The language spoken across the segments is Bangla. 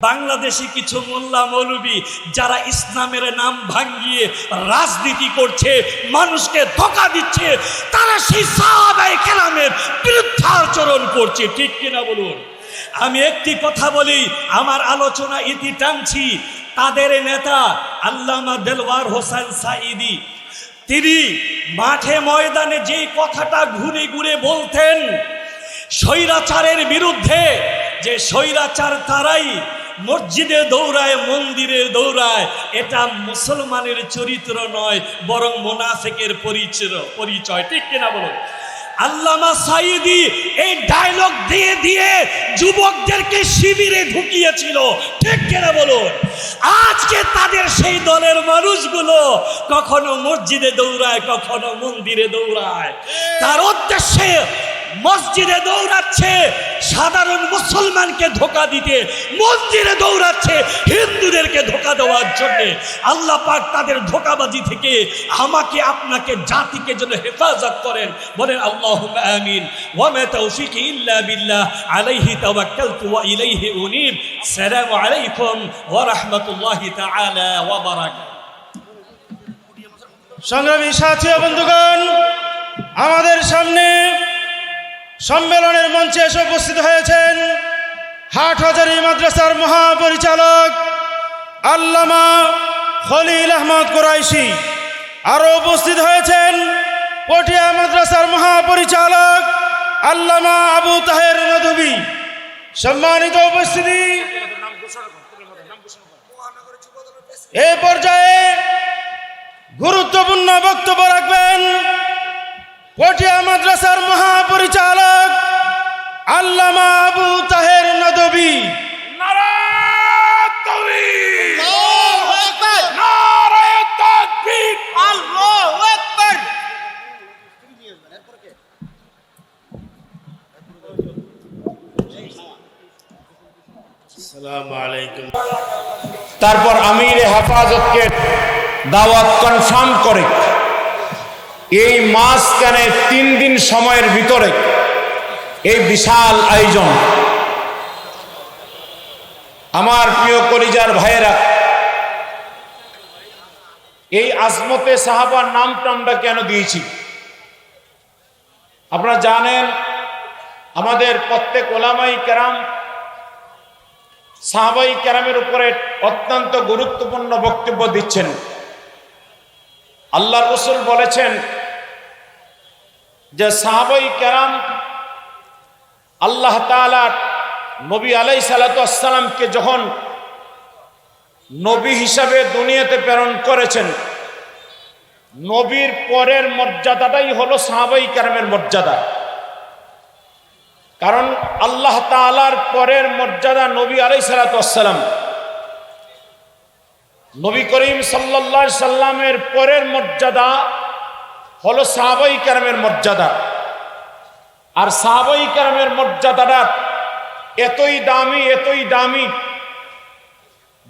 বাংলাদেশি কিছু মোল্লা মৌলবী যারা ইসলামের নাম ভাঙ্গিয়ে রাজনীতি করছে, মানুষকে ধোকা দিচ্ছে, তারা সেই কেরামের বিরুদ্ধে আচরণ করছে। ঠিক কিনা বলুন? আমি একটি কথা বলি, আমার আলোচনা ইতি টানছি। তাদের নেতা আল্লামা দেলওয়ার হোসেন সাইদি তিনি মাঠে ময়দানে যেই কথাটা ঘুরে ঘুরে বলতেন, স্বৈরাচারের বিরুদ্ধে, যে স্বৈরাচার তারাই মসজিদে দৌড়ায়, মন্দিরে দৌড়ায়, এটা মুসলমানের চরিত্র নয়, বরং মোনাফেকের পরিচয় পরিচয়, ঠিক কিনা বলো? আল্লামা সাইদি এই ডায়লগ দিয়ে দিয়ে যুবকদেরকে শিবিরে ঢুকিয়েছিল, ঠিক কিনা বলুন আজকে তাদের সেই দলের মানুষগুলো কখনো মসজিদে দৌড়ায়, কখনো মন্দিরে দৌড়ায়। তার উদ্দেশ্যে মসজিদে দৌড়াচ্ছে সাধারণ মুসলমানকে ধোকা দিতে মন্দিরে দৌড়াচ্ছে হিন্দুদেরকে ধোকা দেওয়ার জন্য। আল্লাহ পাক তাদের ধোকাবাজি থেকে আমাকে, আপনাকে, জাতিকে যেন হেফাজত করেন। বলেন আল্লাহ আমিন। ওয়ামা ইল্লা আলাইহি আলাইকুম ওয়া ওয়া সংগ্রামী সাথী বন্ধুগণ, আমাদের সামনে সম্মেলনের মঞ্চে এসে উপস্থিত হয়েছেন হাটহাজারী মাদ্রাসার মহাপরিচালক আল্লামা খলিল আহমদ কোরাইশি। আরও উপস্থিত হয়েছেন পটিয়া মাদ্রাসার মহাপরিচালক আল্লামা আবু তাহের নদবী সম্মানিত উপস্থিতি। এ পর্যায়ে গুরুত্বপূর্ণ বক্তব্য রাখবেন পটিয়া মাদ্রাসার মহাপরিচালক আল্লামা আবু তাহের নদবী। তারপর আমির হেফাজতকে দাওয়াত কনফার্ম করে এই মাঝখানে তিন দিন সময়ের ভিতরে এই বিশাল আয়োজন। আমার প্রিয় কলিজার ভাইয়েরা, এই আজমতে সাহাবার নামটা আমরা কেন দিয়েছি? আপনারা জানেন, আমাদের প্রত্যেক ওলামাই কেরাম, সাহাবাই কেরামের উপরে অত্যন্ত গুরুত্বপূর্ণ বক্তব্য দিচ্ছেন। আল্লাহ রসুল বলেছেন যে সাহাবাই কেরাম আল্লাহ তালার নবী আলাই সালাতামকে যখন নবী হিসাবে দুনিয়াতে প্রেরণ করেছেন, নবীর পরের মর্যাদাটাই হলো সাহাবাই কেরামের মর্যাদা। কারণ আল্লাহ তালার পরের মর্যাদা নবী আলাই সালাতাম নবী করিম সাল্লা সাল্লামের পরের মর্যাদা হলো সাহাবাই কেরামের মর্যাদা। আর সাহাবাই কেরামের মর্যাদাটা এতই দামি এতই দামি।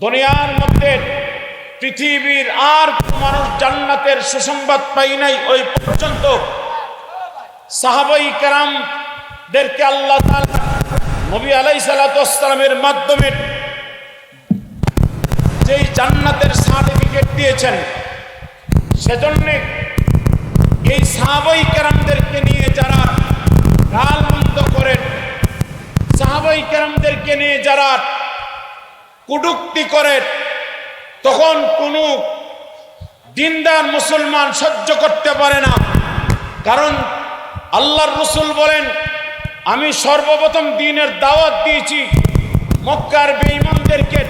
দুনিয়ার মধ্যে পৃথিবীর আর মানুষ জান্নাতের সুসংবাদ পাই নাই ওই পর্যন্ত। সাহাবাই কেরাম দেরকে আল্লাহ নবী আলাই সালাতামের মাধ্যমে যেই জান্নাতের সার্টিফিকেট দিয়েছেন, সেজন্য এই সাহাবাই কেরামদেরকে নিয়ে যারা গাল বন্ধ করেন সাহাবাই কেরামদেরকে নিয়ে যারা কুটুক্তি করেন, তখন কোনো দিনদার মুসলমান সহ্য করতে পারে না। কারণ আল্লাহর রসুল বলেন, আমি সর্বপ্রথম দিনের দাওয়াত দিয়েছি মক্কার বেঈমানদেরকে।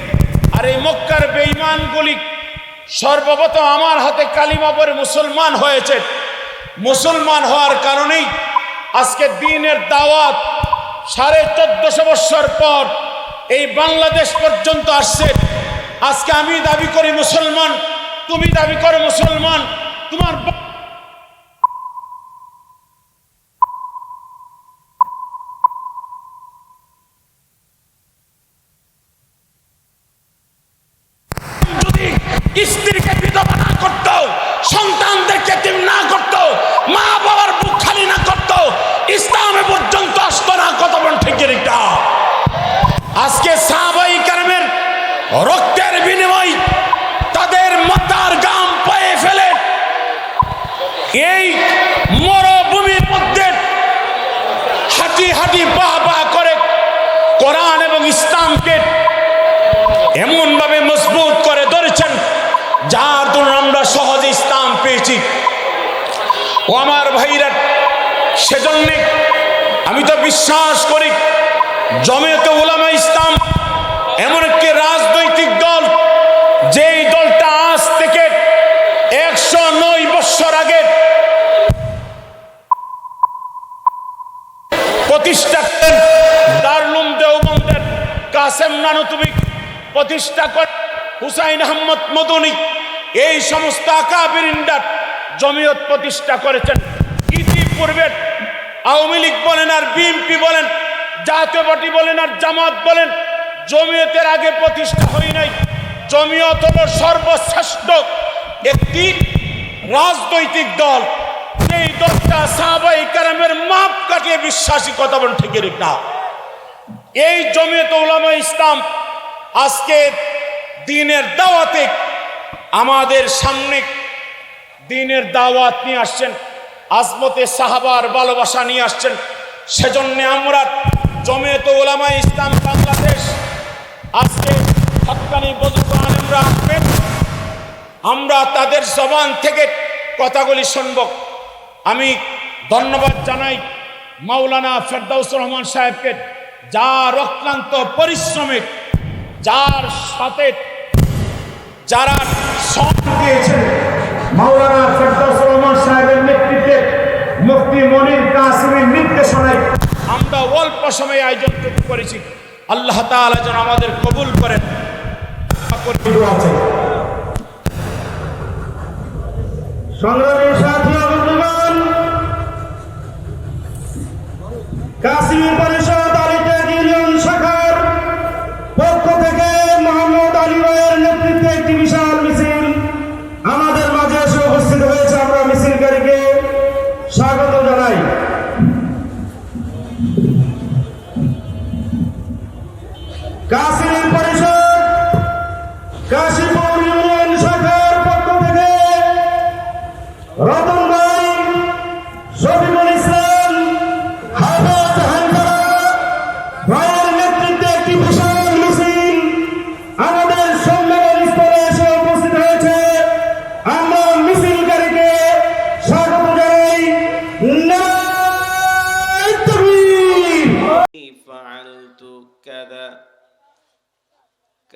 আর এই মক্কার বেঈমানগুলি সর্বপ্রথম আমার হাতে কালিমা মুসলমান হয়েছে। মুসলমান হওয়ার কারণেই আজকে দিনের দাওয়াত সাড়ে চোদ্দশো বৎসর পর এই বাংলাদেশ পর্যন্ত আসছে। আজকে আমি দাবি করি মুসলমান, তুমি দাবি করো মুসলমান, তোমার স্ত্রীকে বিধবা না করত সন্তানদেরকে তিম না করত মা বাবার বুক খালি না করত ইসলামে এটা আজকে সাহাবাই কারমের রক্তের বিনিময় তাদের মাতার গাম পায়ে ফেলে এই মরভূমির মধ্যে হাঁটি হাঁটি পা করে কোরআন এবং ইসলামকে এমন ভাবে মজবুত করে ধরেছেন, যার দরুন আমরা সহজে ইসলাম পেয়েছি। ও আমার ভাইরা, সেজন্য আমি তো বিশ্বাস করি জমিয়তে ওলামা ইসলাম এমন একটি রাজনৈতিক দল, যেই দলটা আজ থেকে একশো নয় বৎসর আগে প্রতিষ্ঠা করেন দারুলুম কাসেম প্রতিষ্ঠা হুসাইন আহমদ এই জমিয়ত প্রতিষ্ঠা করেছেন। ইতিপূর্বে আওয়ামী লীগ বলেন আর বিএনপি বলেন, জাতীয় পার্টি বলেন আর জামাত বলেন, জমিয়তের আগে প্রতিষ্ঠা হয় নাই। জমিয়ত হল সর্বশ্রেষ্ঠ একটি রাজনৈতিক দল। এই দলটা সাহাবাই কারামের মাপ কাটিয়ে বিশ্বাসী কথা বলেন, ঠিক না। এই জমিয়ত উলামা ইসলাম আজকে দিনের দাওয়াতে আমাদের সামনে দিনের দাওয়াত নিয়ে আসছেন। আজমতে সাহাবার ভালোবাসা নিয়ে আসছেন। সেজন্য আমরা জমিয়ত ওলামা ইসলাম বাংলাদেশ, আজকে হকানি বজুর্গ আসবেন আমরা তাদের জবান থেকে কথাগুলি শুনব। আমি ধন্যবাদ জানাই মাওলানা ফেরদাউস রহমান সাহেবকে, যার অক্লান্ত পরিশ্রমিক যার সাথে যারা শ্রম দিয়েছেন। মাওলানা আমরা অল্প সময়ে আয়োজন করেছি আল্লাহ তাআলা যেন আমাদের কবুল করেন। আছে